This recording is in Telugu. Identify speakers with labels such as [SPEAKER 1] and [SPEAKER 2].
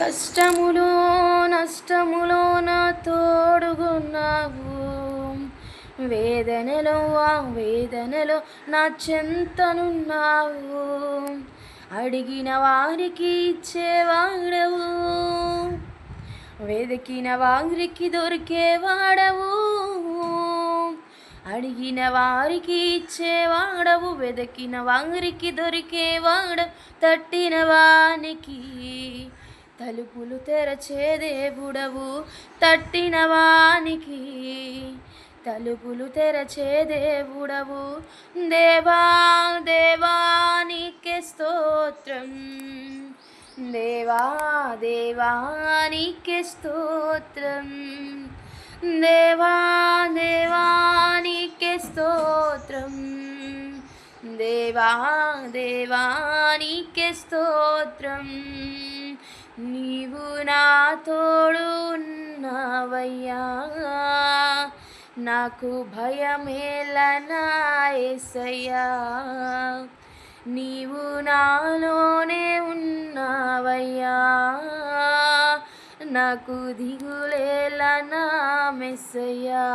[SPEAKER 1] కష్టములో నష్టములో నా తోడుగున్నావు. వేదనలో ఆ వేదనలో నా చెంతనున్నావు. అడిగిన వారికి ఇచ్చేవాడవు వెతికిన వారికి దొరికేవాడవు అడిగిన వారికి ఇచ్చేవాడవు వెదకిన వారికి దొరికేవాడు తట్టిన వానికి తలుపులు తెరచే దేవుడవు తట్టిన వానికి. తలుపులు తెరచే దేవుడవు దేవా దేవానికే స్తోత్రం. దేవా దేవానికే స్తోత్రం. దేవా దేవానికే స్తోత్రం. దేవా దేవానికే స్తోత్రం. నీవు నా తోడు ఉన్నావయ్యా నాకు భయమేలనాయసయ్యా నీవు నాలోనే ఉన్నావయ్యా. నాకు దిగులేలనా మెస్సయ్యా.